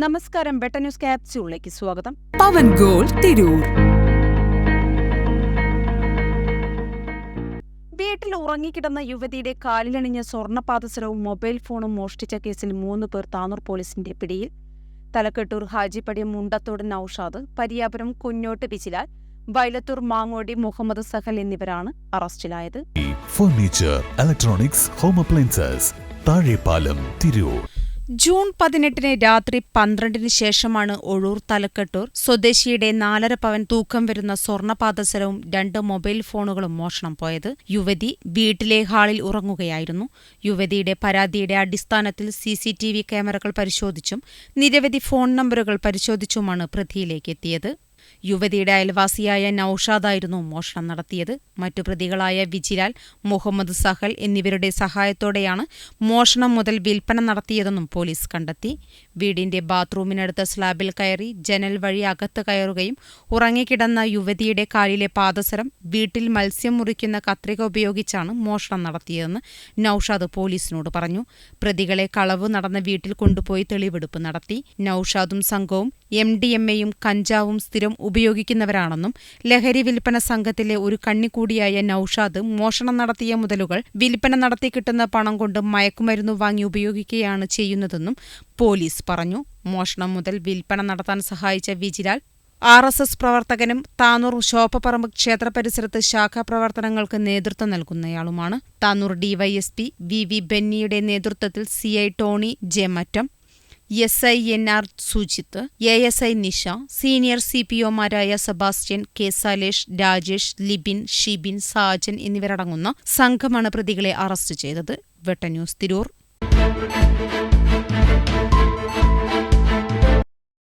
നമസ്കാരം ബെട്ട ന്യൂസ് ക്യാപ്സ്യൂളിലേക്ക് സ്വാഗതം. പവൻ ഗോൾ തിരൂർ. വീട്ടിൽ ഉറങ്ങിക്കിടന്ന യുവതിയുടെ കാലിലണിഞ്ഞ സ്വർണപാദസരവും മൊബൈൽ ഫോണും മോഷ്ടിച്ച കേസിൽ മൂന്ന് പേർ താനൂർ പോലീസിന്റെ പിടിയിൽ. തലക്കെട്ടൂർ ഹാജിപ്പടി മുണ്ടത്തോട് നൌഷാദ് പരിയാപുരം കുഞ്ഞോട്ട് ബിജിലാൽ വൈലത്തൂർ മാങ്ങോടി മുഹമ്മദ് സഹൽ എന്നിവരാണ് അറസ്റ്റിലായത്. Furniture electronics home appliances Thazhepalam Tirur. June പതിനെട്ടിന് രാത്രി പന്ത്രണ്ടിന് ശേഷമാണ് ഒഴൂർ തലക്കെട്ടൂർ. സ്വദേശിയുടെ നാലര പവൻ തൂക്കം വരുന്ന സ്വർണപാദസരവും രണ്ട് മൊബൈൽ ഫോണുകളും മോഷണം പോയത്. യുവതി വീട്ടിലെ ഹാളിൽ ഉറങ്ങുകയായിരുന്നു. യുവതിയുടെ പരാതിയുടെ അടിസ്ഥാനത്തിൽ സിസിടിവി ക്യാമറകൾ പരിശോധിച്ചും നിരവധി ഫോൺ നമ്പറുകൾ പരിശോധിച്ചുമാണ് പ്രതിയിലേക്ക് എത്തിയത്. യുവതിയുടെ അയൽവാസിയായ നൌഷാദായിരുന്നു മോഷണം നടത്തിയത്. മറ്റു പ്രതികളായ വിജിലാൽ മുഹമ്മദ് സഹൽ എന്നിവരുടെ സഹായത്തോടെയാണ് മോഷണം മുതൽ വിൽപ്പന നടത്തിയതെന്നും പോലീസ് കണ്ടെത്തി. വീടിന്റെ ബാത്റൂമിനടുത്ത സ്ലാബിൽ കയറി ജനൽ വഴി അകത്ത് കയറുകയും ഉറങ്ങിക്കിടന്ന യുവതിയുടെ കാലിലെ പാദസരം വീട്ടിൽ മത്സ്യം മുറിക്കുന്ന കത്രിക ഉപയോഗിച്ചാണ് മോഷണം നടത്തിയതെന്ന് നൌഷാദ് പോലീസിനോട് പറഞ്ഞു. പ്രതികളെ കളവ് നടന്ന വീട്ടിൽ കൊണ്ടുപോയി തെളിവെടുപ്പ് നടത്തി. നൌഷാദും സംഘവും എം ഡി എം എയും കഞ്ചാവും സ്ഥിരം ഉപയോഗിക്കുന്നവരാണെന്നും ലഹരി വിൽപ്പന സംഘത്തിലെ ഒരു കണ്ണിക്കൂടിയായ നൌഷാദ് മോഷണം നടത്തിയ മുതലുകൾ വിൽപ്പന നടത്തി കിട്ടുന്ന പണം കൊണ്ട് മയക്കുമരുന്നു വാങ്ങി ഉപയോഗിക്കുകയാണ് ചെയ്യുന്നതെന്നും പോലീസ് പറഞ്ഞു. മോഷണം മുതൽ വിൽപ്പന നടത്താൻ സഹായിച്ച വിജിലാൽ ആർ എസ് എസ് പ്രവർത്തകനും താനൂർ ശോഭപ്പറമ്പ് ക്ഷേത്ര പരിസരത്ത് ശാഖാ പ്രവർത്തനങ്ങൾക്ക് നേതൃത്വം നൽകുന്നയാളുമാണ്. താനൂർ ഡിവൈഎസ്പി വി വി ബെന്നിയുടെ നേതൃത്വത്തിൽ C I Tony J Mattam S I N R Sujith A S I Nisha senior C P ഒമാരായ Sebastian K Salesh Rajesh Libin Shibin Sajan എന്നിവരടങ്ങുന്ന സംഘമാണ് പ്രതികളെ അറസ്റ്റ് ചെയ്തത്. വെട്ട ന്യൂസ് തിരൂർ.